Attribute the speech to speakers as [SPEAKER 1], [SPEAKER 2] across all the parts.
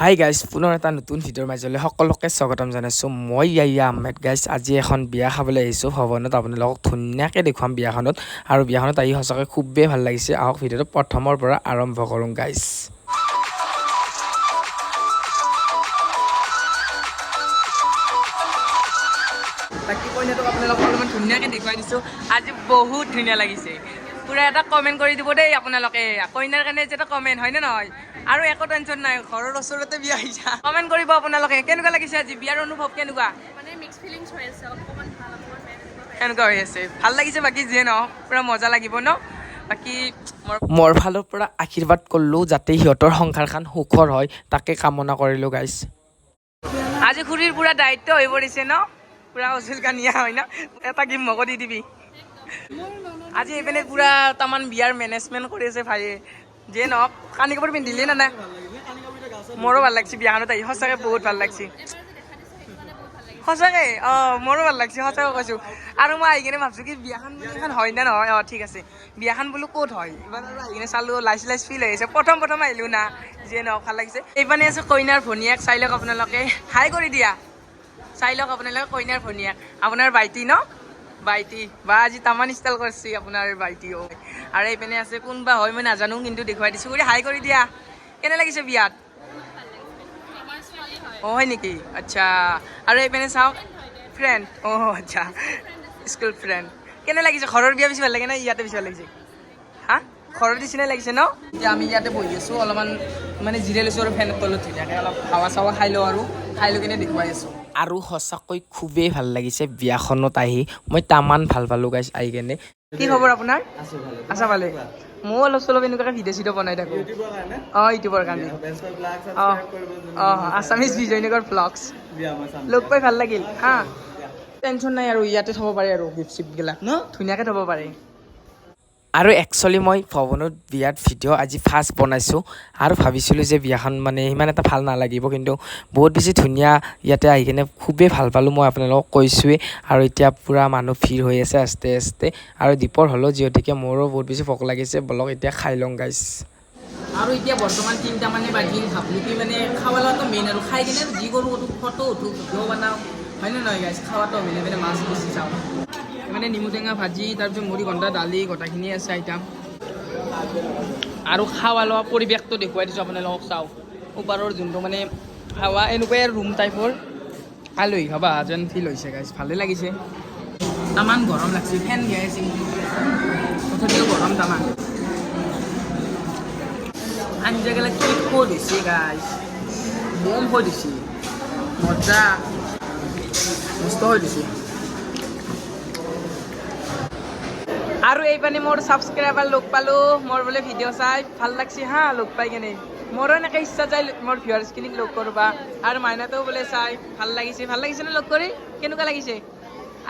[SPEAKER 1] Hi guys পুনৰ এটা নতুন ভিডিঅ'ৰ মাজলৈ সকলোকে স্বাগতম জনাইছোঁ। মই ইয়াইয়া আহমেদ। গাইজ আজি এখন বিয়া খাবলৈ আহিছোঁ। ভৱনত আপোনালোকক ধুনীয়াকৈ দেখুৱাম বিয়াখনত। আৰু বিয়াখনত আহি সঁচাকৈ খুবেই ভাল লাগিছে। আহক ভিডিঅ'টো প্ৰথমৰ পৰা আৰম্ভ কৰোঁ গাইজ
[SPEAKER 2] বাকী কইনাটোক আপোনালোকক অলপমান ধুনীয়াকৈ দেখুৱাই দিছোঁ। আজি বহুত ধুনীয়া লাগিছে। পূৰা এটা কমেণ্ট কৰি দিব দেই আপোনালোকে। কইনাৰ কাৰণে এটা কমেণ্ট হয়নে নহয়? আৰু একো টেনশ্যন নাই ঘৰৰ ওচৰতে বিয়া আহিছা কমেণ্ট কৰিব আপোনালোকে কেনেকুৱা লাগিছে আজি? বিয়াৰ অনুভৱ কেনেকুৱা?
[SPEAKER 3] মানে মিক্স ফিলিংছ হৈ আছে ভালো।
[SPEAKER 2] এনেকুৱা হৈ আছে। লাগিছে বাকী যিয়ে নহওক পূৰা মজা লাগিব ন? বাকী মোৰ
[SPEAKER 1] মোৰ ফালৰ পৰা আশীৰ্বাদ কৰিলোঁ যাতে সিহঁতৰ সংসাৰখন সুখৰ হয় তাকে কামনা কৰিলোঁ গাইজ
[SPEAKER 2] আজি খুৰীৰ পূৰা দায়িত্ব হৈ পৰিছে ন? পূৰা অচুল কানিয়া হয় ন? এটা গিফ্ট মোকো দি দিবি। আজি এইপিনে পূৰা তামান বিয়াৰ মেনেজমেণ্ট কৰি আছে ভাইয়ে যিয়ে নহওক কানি কাপোৰ পিন্ধিলে নে নাই? মোৰো ভালো লাগিছে বিয়াখনত আহি সঁচাকৈ বহুত ভালো লাগিছে। সঁচাকৈ? অঁ, মোৰো ভালো লাগিছে, সঁচাকৈ কৈছোঁ। আৰু মই আহি কিনে ভাবছোঁ কি, বিয়াখন এখন হয় নে নহয়? অঁ, ঠিক আছে। বিয়াখন বোলো ক'ত হয়? এইবাৰ আহি কিনে চালোঁ, লাইচ লাইচ ফিল আহিছে প্ৰথম প্ৰথম আহিলোঁ না। যিয়ে নহওক, ভালো লাগিছে। এইপানে আছে কইনাৰ ভনীয়েক, চাই লওক আপোনালোকে। হাই কৰি দিয়া। চাই লওক আপোনালোকে কইনাৰ ভনীয়েক। আপোনাৰ বাইটি ন? বাইটি বা আজি তামান ষ্টাইল কৰিছে আপোনাৰ বাইটিও আৰু এইপিনে আছে, কোনবা হয়, মই নাজানো, কিন্তু দেখুৱাই দিছোঁ। কৰি হাই কৰি দিয়া। কেনে লাগিছে বিয়াত? অঁ, হয় নেকি? আচ্ছা। আৰু এইপিনে চাওক ফ্ৰেণ্ড অঁ আচ্ছা। স্কুল ফ্ৰেণ্ড কেনে লাগিছে? ঘৰৰ বিয়া বেছি ভালো লাগে নে ইয়াতে বেছি ভালো লাগিছে? হা? ঘৰৰ নিচিনাই লাগিছে ন? এতিয়া আমি ইয়াতে বহি আছোঁ, অলপমান মানে জিৰাই লৈছোঁ আৰু ফেনৰ তলত ধুনীয়াকৈ অলপ হাৱা চাৱা খাই লওঁ আৰু, খাই লৈ কিনে দেখুৱাই আছোঁ।
[SPEAKER 1] আৰু সঁচাকৈ খুবেই ভাল লাগিছে বিয়াখনত আহি। মই তামান ভাল পালোঁ গাইজ আহি কেনে।
[SPEAKER 2] কি খবৰ আপোনাৰ? আছা ভালে। ময়ো অলপ চলপ এনেকুৱাকৈ ভিডিঅ' চিডিঅ' বনাই থাকোঁ। অঁ ইউটিউবৰ কাৰণে। অঁ অঁ আছামিজ বিজয়নগৰ ব্লগছ লগ পাই ভাল লাগিল হা? টেনশ্যন নাই আৰু ইয়াতে থ'ব পাৰে আৰু গিফ্ট চিফ্টবিলাক ন? ধুনীয়াকৈ থ'ব পাৰে।
[SPEAKER 1] আৰু একচুৱেলি মই ভৱনত বিয়াত ভিডিঅ' আজি ফাৰ্ষ্ট বনাইছোঁ আৰু ভাবিছিলোঁ যে বিয়াখন মানে সিমান এটা ভাল নালাগিব কিন্তু বহুত বেছি ধুনীয়া ইয়াতে আহি কিনে খুবেই ভাল পালোঁ মই আপোনালোকক কৈছোঁৱেই। আৰু এতিয়া পূৰা মানুহ ভিৰ হৈ আছে আস্তে আস্তে। আৰু দীপৰ হ'লেও যিহেতুকে মোৰো বহুত বেছি ভোক লাগিছে বলক এতিয়া খাই লওঁ গাইছ
[SPEAKER 2] আৰু এতিয়া বৰ্তমান তিনিটা মানে বাজিল ভাবলোঁ কি মানে খাৱা লোৱাটো মেইন আৰু খাই কিনে যি কৰোঁ ফটো উঠো ভিডিঅ' বনাওঁ। হয়নে নহয় গাইছ খাৱাটো মিলি পিনে মাছ বেছি চাওঁ মানে নেমু টেঙা ভাজি তাৰপিছত মুড়ি ঘণ্টা দালি, গোটাখিনি আছে আইটেম আৰু খাৱা লোৱা পৰিৱেশটো দেখুৱাই দিছোঁ আপোনালোকক, চাওক। ওপৰৰ যোনটো মানে খাৱা এনেকুৱাই ৰুম টাইপৰ আলহী খাবা যেন ফিল হৈছে গাইছ ভালে লাগিছে। তামান গৰম লাগছে, ফেন দিয়াই আছে। তথাপিও গৰম তামান। আঞ্জাগিলা কি খোৱা দিছে গাইছ বম হৈ দিছে। মজা। মস্ত হৈ দিছে। আৰু এই পানে মোৰ ছাবস্ক্ৰাইবাৰ লগ পালোঁ মোৰ বোলে ভিডিঅ' চাই ভালো লাগছে হা লগ পাই কেনে। মোৰো এনেকৈ ইচ্ছা যায় মোৰ ভিউৱাৰ্ছখিনিক লগ কৰবা আৰু মাইনাতেও বোলে চাই ভালো লাগিছে ভালো লাগিছে নে লগ কৰি? কেনেকুৱা লাগিছে?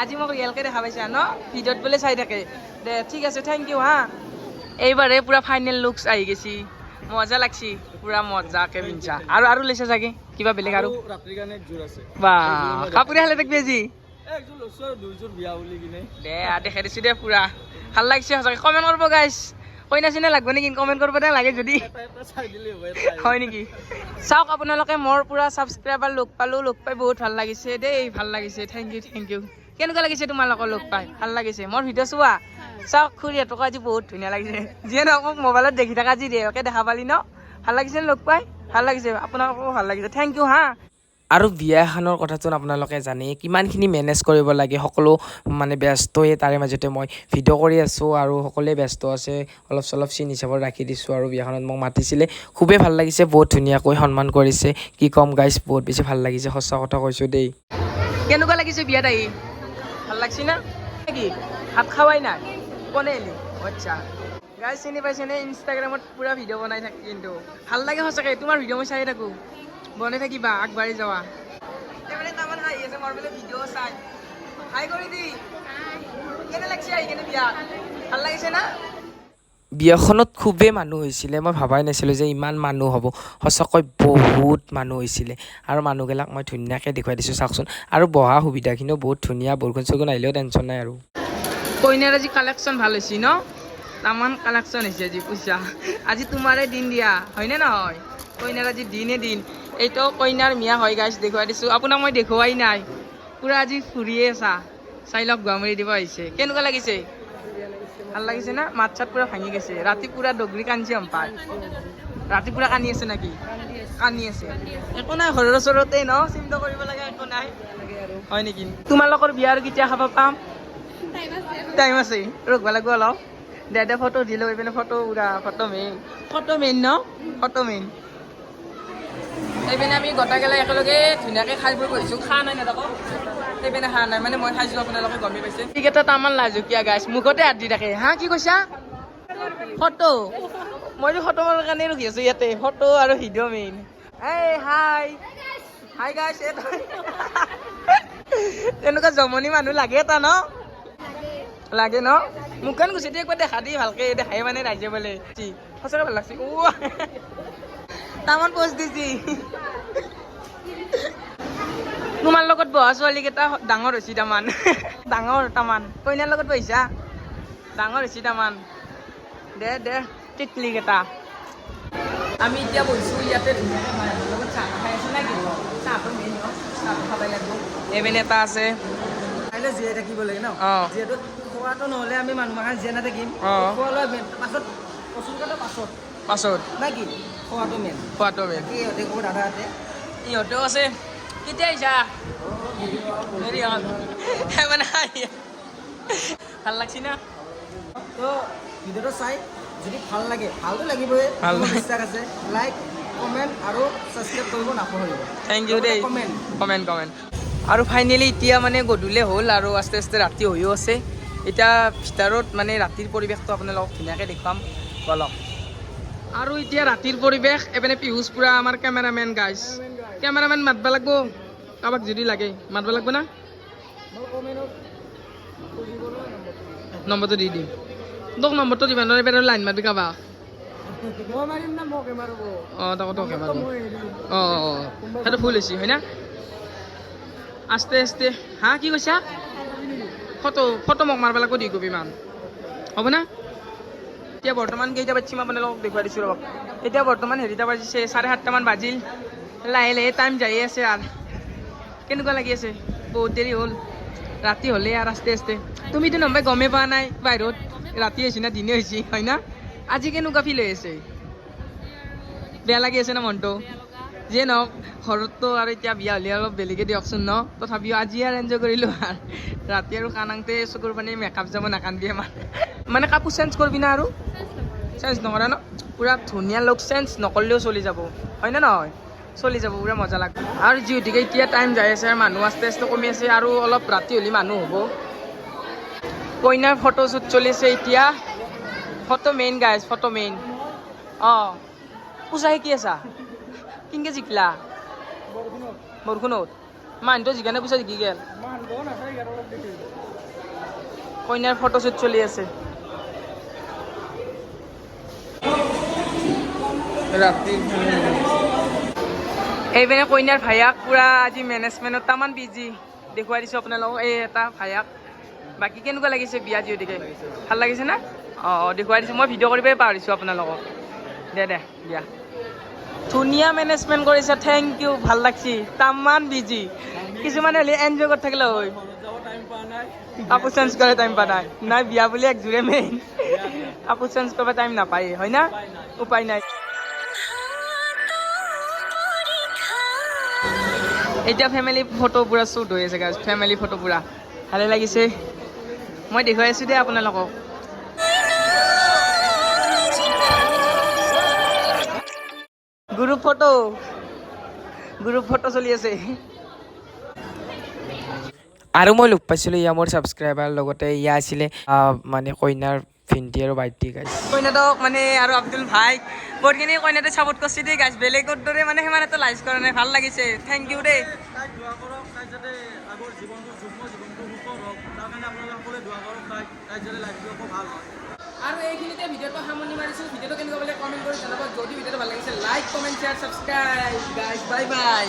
[SPEAKER 2] আজি মোক ৰিয়েলকৈ দেখা পাইছা ন? ভিডিঅ'ত বোলে চাই থাকে। দে ঠিক আছে থেংক ইউ হা। এইবাৰে পূৰা ফাইনেল লুকছ আহি গৈছি। মজা লাগছি পূৰা মজাকে পিন্ধছা। আৰু আৰু লৈছা চাগে কিবা বেলেগ আৰু।
[SPEAKER 4] ৰাতিৰ কাৰণে একযোৰ আছে।
[SPEAKER 2] বা কাপোৰে হালে থাকবি আজি।
[SPEAKER 4] এ, একযোৰ লৈছো আৰু দুইযোৰ বিয়া বুলি কিনে।
[SPEAKER 2] দে আ, দেখাই দিছোঁ দে পূৰা। ভালো লাগিছে সঁচাকৈ। কমেণ্ট কৰিব গাইছ কইনা চিনা লাগব নেকি? কমেণ্ট কৰিব দে লাগে যদি। হয় নেকি? চাওক, আপোনালোকে মোৰ পূৰা ছাবস্ক্ৰাইবাৰ লগ পালোঁ। লগ পাই বহুত ভালো লাগিছে দেই। ভালো লাগিছে। থেংক ইউ থেংক ইউ কেনেকুৱা লাগিছে তোমালোকৰ লগ পাই? ভালো লাগিছে। মোৰ ভিডিঅ' চোৱা। চাওক, খুৰীহঁতকো আজি বহুত ধুনীয়া লাগিছে। যিয়ে নহওক, মোক মোবাইলত দেখি থকা আজি দেহকে দেখা পালি ন? ভালো লাগিছে নে লগ পাই? ভালো লাগিছে। আপোনালোককো ভালো লাগিছে। থেংক ইউ হা।
[SPEAKER 1] আৰু বিয়া এখনৰ কথাটো আপোনালোকে জানেই কিমানখিনি মেনেজ কৰিব লাগে, সকলো মানে ব্যস্তই তাৰে মাজতে মই ভিডিঅ' কৰি আছোঁ আৰু সকলোৱে ব্যস্ত আছে, অলপ চলপ চিন হিচাপত ৰাখি দিছোঁ আৰু বিয়াখনত মোক মাতিছিলে। খুবেই ভালো লাগিছে, বহুত ধুনীয়াকৈ সন্মান কৰিছে। কি ক'ম গাইছ বহুত বেছি ভালো লাগিছে, সঁচা কথা কৈছোঁ দেই।
[SPEAKER 2] কেনেকুৱা লাগিছে বিয়াত আহি? ভালো লাগছে না? কি? ভাত খাৱাই নাই? কোনে আচ্ছা। গাই চিনি পাইছেনে? ইনষ্টাগ্ৰামত পূৰা ভিডিঅ' বনাই থাকে কিন্তু। ভালো লাগে সঁচাকৈ, তোমাৰ ভিডিঅ' মই চাই থাকোঁ। বনাই থাকিবা আগবাঢ়ি যাৱা। মানে তামান হাঁহি আছে মোৰ বোলে ভিডিঅ' চাই। হাই কৰি দি। কেনে লাগিছে আহি কেনে বিয়াত ভাল লাগিছে না?
[SPEAKER 1] বিয়াখনত খুবেই মানুহ হৈছিলে মই ভবাই নাছিলোঁ যে ইমান মানুহ হ'ব। সঁচাকৈ বহুত মানুহ হৈছিলে। আৰু মানুহবিলাক মই ধুনীয়াকৈ দেখুৱাই দিছোঁ চাওকচোন। আৰু বহা সুবিধাখিনিও বহুত ধুনীয়া বৰষুণ চৰষুণ আহিলেও টেনশ্যন নাই আৰু।
[SPEAKER 2] কইনাৰ আজি কালেকশ্যন ভাল হৈছে ন? তামান কালেকশ্যন হৈছে আজি পইচা। আজি তোমাৰে দিন দিয়া হয়নে নহয়? কইনাৰ আজি দিনে দিন। এইটো কইনাৰ মিয়া হয় গাইছ দেখুৱাই দিছোঁ। আপোনাক মই দেখুৱাই নাই। পূৰা আজি ফুৰিয়ে আছা। চাই লওক গুৱামুৰি দিব আহিছে। কেনেকুৱা লাগিছে? ভালো লাগিছে না? মাত চাত পূৰা ভাঙি গৈছে। ৰাতি পূৰা দগৰি কান্দিছে সম্পাৰ ৰাতি পূৰা কান্দি আছে নেকি? কান্দি আছে। একো নাই, ঘৰৰ ওচৰতে ন? চিন্তা কৰিব লগা একো নাই। হয় নেকি? তোমালোকৰ বিয়া আৰু কেতিয়া খাব পাম? টাইম আছে। ৰখিব লাগিব অলপ। দে দে ফটো দি লৈ পিনে ফটো উৰা ফটো মেইন ফটো মেইন ন? ফটো মেইন সেইপিনে আমি গোটাইগেলাই একেলগে ধুনীয়াকৈ খাই বৈ বহিছোঁ খোৱা নাই নেতাকো সেইপিনে খোৱা নাই। মানে মই খাইছোঁ আপোনালোকে গমেই পাইছে। এইকেইটা তামান লাজুকীয়া গাইছ মুখতে হাত দি থাকে। হা, কি কৈছা? ফটো। মইতো ফটো মাৰাৰ কাৰণে ৰখি আছোঁ ইয়াতে। ফটো আৰু ভিডিঅ' মেইন এই হাই হাই গাইছ তেনেকুৱা জমনি মানুহ লাগে এটা, ন? লাগে, ন? মুখখন গুচি দি একবাৰ দেখা দি ভালকে দেখাই মানে ৰাইজে বোলে। সঁচাকে ভালো লাগছে। তামান পোষ্ট দিছি। তোমাৰ লগত বহা ছোৱালী কেইটা ডাঙৰ হৈছে তামান ডাঙৰ তামান। কইনাৰ লগত বহিছা? ডাঙৰ হৈছে তামান দে দে। টিকলি কেইটা। আমি এতিয়া বহিছোঁ ইয়াতে লগত চাহ খাই আছোঁ নে কি চাহটো মেইন চাহটো খাবই লাগিব। এইপিনে এটা আছে।
[SPEAKER 5] কাইলৈ জীয়াই থাকিব লাগে ন? যিহেতু খোৱাটো নহ'লে আমি মানুহ মাহে জীয়াই নাথাকিম। খোৱা লোৱা পাছত কচুৰ পাছত।
[SPEAKER 2] পাছত
[SPEAKER 5] নে কি? খোৱাটো মেইন
[SPEAKER 2] খোৱাটো মেইন
[SPEAKER 5] ইহঁতে ক'ব দাদাহঁতে
[SPEAKER 2] ইহঁতেও আছে। কেতিয়া আহিছা? হেৰি হ'ল। মানে ভালো লাগছি না?
[SPEAKER 5] তো ভিডিঅ'টো চাই যদি ভালো লাগে ভালটো লাগিবই।
[SPEAKER 2] ভালো।
[SPEAKER 5] বিশ্বাস আছে লাইক কমেণ্ট আৰু ছাবস্ক্ৰাইব কৰিব নাপাহৰিব।
[SPEAKER 2] থেংক ইউ দেই।
[SPEAKER 5] কমেণ্ট
[SPEAKER 2] কমেণ্ট কমেণ্ট আৰু ফাইনেলি এতিয়া মানে গধূলি হ'ল আৰু আস্তে আস্তে ৰাতি হৈও আছে। এতিয়া ভিতৰত মানে ৰাতিৰ পৰিৱেশটো আপোনালোকক ধুনীয়াকৈ দেখুৱাম। বলক আৰু এতিয়া ৰাতিৰ পৰিৱেশ এইপিনে পিহুচ পুৰা আমাৰ কেমেৰামেন গাইজ কেমেৰামেন মাতব লাগব। কাৰোবাক যদি লাগে মাতব লাগব না? নম্বৰটো দি দিম। তোক নম্বৰটো দিবা নোৱাৰে বেলেগ লাইন মাৰবি কাৰোবাক। অঁ তাকো তোকে মাৰিব। অঁ অঁ অঁ। সেইটো ভুল হৈছে হয় না? আস্তে আস্তে। হা কি কৈছা? ফটো ফটো মোক মাৰিব লাগিব কপি মান হ'ব না? এতিয়া বৰ্তমান কেইটা বাজিছে মই আপোনালোকক দেখুৱাই দিছোঁ ৰ'ব। এতিয়া বৰ্তমান হেৰিটা বাজিছে, চাৰে সাতটামান বাজিল। লাহে লাহে টাইম যায়ে আছে আৰু। কেনেকুৱা লাগি আছে? বহুত দেৰি হ'ল। ৰাতি হ'লে আৰু আস্তে আস্তে। তুমিতো নহয় গমেই পোৱা নাই, বাহিৰত ৰাতি হৈছে না, দিনে হৈছে হয় না? আজি কেনেকুৱা ফিল হৈ আছে? বেয়া লাগি আছে না, মনটো? যিয়ে নহওক ঘৰততো আৰু এতিয়া বিয়া হ'লে অলপ বেলেগে দিয়কচোন ন। তথাপিও আজি আৰু এনজয় কৰিলোঁ আৰু। ৰাতি আৰু কানাংতে চকুৰ পানী মেকআপ যাব নাকান্দি আমাৰ। মানে কাপোৰ চেঞ্জ কৰিবি না আৰু? চেঞ্জ নকৰা ন? পূৰা ধুনীয়া লুক চেঞ্জ নকৰিলেও চলি যাব। হয় নে নহয়? চলি যাব, পূৰা মজা লাগব। আৰু যিহেতুকে এতিয়া টাইম যাই আছে, মানুহ আস্তে আস্তে কমি আছে আৰু অলপ ৰাতি হ'লে মানুহ হ'ব। কইনাৰ ফটোশ্বুট চলি আছে এতিয়া। ফটো মেইন গাইজ ফটো মেইন অঁ। পূজা শিকি আছা? কিনকে জিকলা? বৰষুণত মানুহটো জিকানে পূজা জিকি গেল। কইনাৰ ফটোশ্বুট চলি আছে। ৰাতি এইপিনে কইনাৰ ভায়াক পূৰা আজি মেনেজমেণ্টত তামান বিজি দেখুৱাই দিছোঁ আপোনালোকক। এই এটা ভায়াক বাকী কেনেকুৱা লাগিছে বিয়া যিহেতুকে? ভালো লাগিছে না? অঁ দেখুৱাই দিছোঁ। মই ভিডিঅ' কৰিবই পাহৰিছোঁ আপোনালোকক। দে দে দিয়া ধুনীয়া মেনেজমেণ্ট কৰিছে থেংক ইউ ভালো লাগছি। তামান বিজি। কিছুমানে হ'লে এনজয় কৰি থাকিলে হয়। কাপোৰ চেঞ্জ কৰে টাইম পোৱা নাই। নাই, বিয়া বুলি একযোৰে মেইন কাপোৰ চেঞ্জ কৰিব টাইম নাপায় হয় না? উপায় নাই। এতিয়া ফেমিলি ফটো পুৰা শ্বুট হৈ আছে গাইজ ফেমিলি ফটো পুৰা ভালে লাগিছে। মই দেখুৱাই আছোঁ দেই আপোনালোকক। গ্ৰুপ ফটো গ্ৰুপ ফটো চলি আছে।
[SPEAKER 1] আৰু মই লগ পাইছিলোঁ ইয়া মোৰ ছাবস্ক্ৰাইবাৰ লগতে ইয়া আছিলে মানে কইনাৰ ভিন্টি আৰু ভাইটি গাইছ
[SPEAKER 2] কইনাটোক মানে আৰু আব্দুল ভাই। বহুতখিনি কইনাটো ছাপোৰ্ট কৰিছে দেই গাইজ বেলেগৰ দৰে মানে সিমান এটা লাইজ কৰা নাই ভালো লাগিছে। থেংক ইউ দেই।
[SPEAKER 4] তাই জীৱনটো যুগ্ম জীৱনটো সুখৰ হওক তাৰ কাৰণে আপোনালোকে সকলোৱে দোৱা কৰক তাইক তাইক যাতে লাইফটো আকৌ ভালো হয়।
[SPEAKER 2] আৰু এইখিনিতে ভিডিঅ'টো সামৰণি মাৰিছোঁ। ভিডিঅ'টো কেনেকুৱা বুলি কমেণ্ট কৰি জনাব। যদি ভিডিঅ'টো ভালো লাগিছে like comment share subscribe bye bye